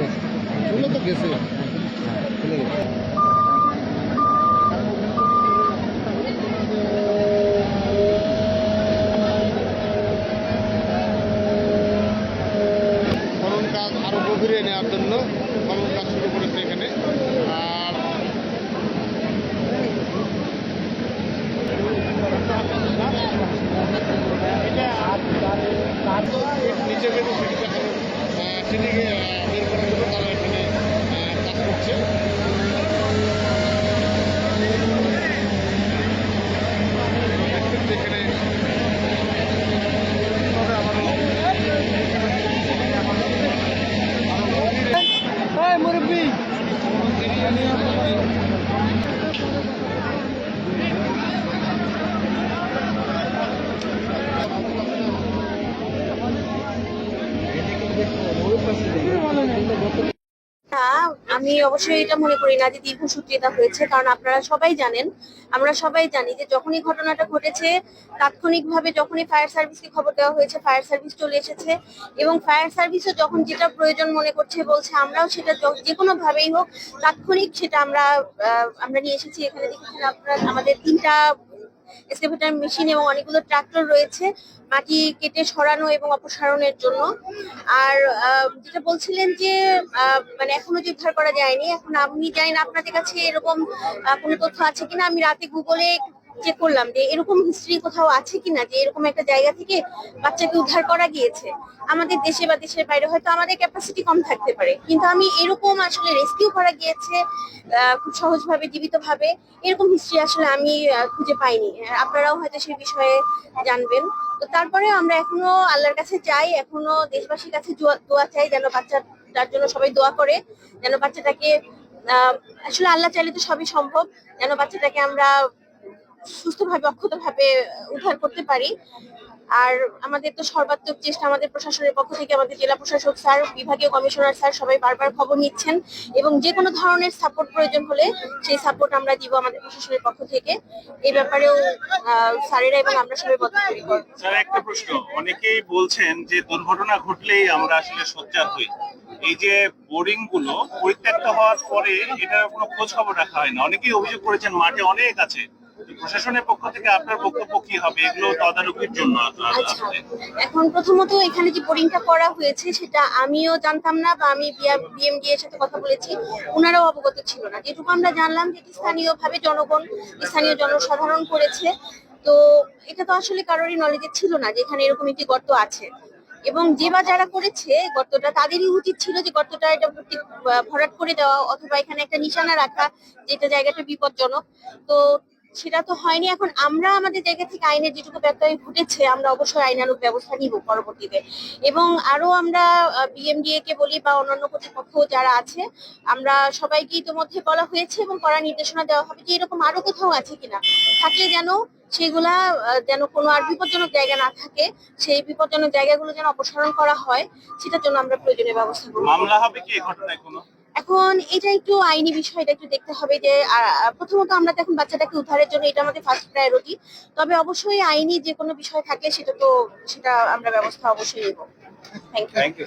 গেছে বেরো সেটি দেখানো সেটিকে বের করার জন্য তারা এখানে কাজ করছে এখানে আমি অবশ্যই এটা মনে করি না যে দীর্ঘসূত্রিতা হয়েছে, কারণ আপনারা সবাই জানেন, আমরা সবাই জানি যে যখনই ঘটনাটা ঘটেছে, তাৎক্ষণিকভাবে যখনই ফায়ার সার্ভিসকে খবর দেওয়া হয়েছে ফায়ার সার্ভিস চলে এসেছে এবং ফায়ার সার্ভিসও যখন যেটা প্রয়োজন মনে করছে, বলছে, আমরাও সেটা য- যে কোনো ভাবেই হোক, তাৎক্ষণিক সেটা আমরা আমরা নিয়ে এসেছি। এখানে দেখেছেন আপনার, আমাদের তিনটা এক্সকেভেটর মেশিন এবং অনেকগুলো ট্রাক্টর রয়েছে, মাটি কেটে সরানো এবং অপসারণের জন্য। আর যেটা বলছিলেন যে মানে এখনও যে উদ্ধার করা যায়নি, এখন আমি জানি না আপনাদের কাছে এরকম কোনো তথ্য আছে কিনা, আমি রাতে গুগলে চেক করলাম, যে এরকম হিস্ট্রি কোথাও আছে কিনা, যে এরকম একটা জায়গা থেকে বাচ্চাকে উদ্ধার করা গিয়েছে, আমাদের দেশে বা দেশের বাইরে হয়তো আমাদের ক্যাপাসিটি কম থাকতে পারে। কিন্তু আমি এরকম আসলে রেস্কিউ করা গিয়েছে খুব সহজভাবে, জীবিতভাবে, এরকম হিস্ট্রি আসলে আমি খুঁজে পাইনি। আপনারাও হয়তো সেই বিষয়ে জানবেন। তো তারপরে আমরা এখনও আল্লাহর কাছে চাই, এখনও দেশবাসীর কাছে দোয়া- চাই যেন বাচ্চাটার জন্য সবাই দোয়া করে, যেন বাচ্চাটাকে আসলে আল্লাহ চাইলে তো সবই সম্ভব, যেন বাচ্চাটাকে আমরা সুস্থভাবে, অক্ষতভাবে উদ্ধার করতে পারি। আর আমাদের তো সর্বাত্মক চেষ্টা আমাদের প্রশাসনের পক্ষ থেকে আমাদের জেলা প্রশাসক স্যার, বিভাগীয় কমিশনার স্যার সবাই বারবার খবর নিচ্ছেন এবং যে কোনো ধরনের সাপোর্ট প্রয়োজন হলে সেই সাপোর্ট আমরা দিব আমাদের প্রশাসনের পক্ষ থেকে। এই ব্যাপারেও স্যারেরা এবং আমরা সবাই বদ্ধপরিকর। স্যার, একটা প্রশ্ন। অনেকেই বলছেন যে দুর্ঘটনা ঘটলেই আমরা আসলে সোচ্চার হই। এই যে বোরিংগুলো পরিত্যক্ত হওয়ার পরে এটার কোনো খোঁজ খবর রাখা হয় না। অনেকেই অভিযোগ করেছেন মাঠে অনেক আছে। প্রশাসনের পক্ষ থেকে আপনার বক্তব্য কি হবে? এগুলো তদারকির জন্য আচ্ছা এখন প্রথমত এখানে যে বোরিংটা করা হয়েছে সেটা আমিও জানতাম না বা আমি বিএমডি এর সাথে কথা বলেছি ওনারাও অবগত ছিল না। যেটুকু আমরা জানলাম যে স্থানীয়ভাবে জনগণ স্থানীয় জনসাধারণ করেছে। তো এটা তো আসলে কারোরই নলেজে ছিল না যে এখানে এরকম একটি গর্ত আছে। এবং যে বা যারা করেছে গর্তটা তাদেরই উচিত ছিল যে গর্তটা এটা ভর্তি ভরাট করে দেওয়া অথবা এখানে একটা নিশানা রাখা যেটা জায়গাটা বিপজ্জনক। তো সেটা তো হয়নি। এখন আমরা আমাদের জায়গা থেকে আইনের যেটুকু ব্যত্যয় ঘটেছে, আমরা অবশ্যই আইনানুগ ব্যবস্থা নিব পরবর্তীতে। এবং আরও আমরা বিএমডিএ কে বলি বা অন্যান্য কর্তৃপক্ষ যারা আছে, আমরা সবাইকে ইতিমধ্যে বলা হয়েছে এবং কড়া নির্দেশনা দেওয়া হবে যে এরকম আরও কোথাও আছে কিনা। থাকলে যেন সেগুলা যেন কোনো আর বিপজ্জনক জায়গা না থাকে, সেই বিপজ্জনক জায়গাগুলো যেন অপসারণ করা হয়, সেটার জন্য আমরা প্রয়োজনীয় ব্যবস্থা করব। মামলা হবে কি ঘটনায় কোনো? এখন এটা একটু আইনি বিষয়টা একটু দেখতে হবে যে প্রথমত আমরা তো এখন বাচ্চাটাকে উদ্ধারের জন্য এটা আমাদের ফার্স্ট প্রায়োরিটি তবে অবশ্যই আইনি যে কোনো বিষয় থাকে, সেটা তো, সেটা আমরা ব্যবস্থা অবশ্যই নেব। Thank you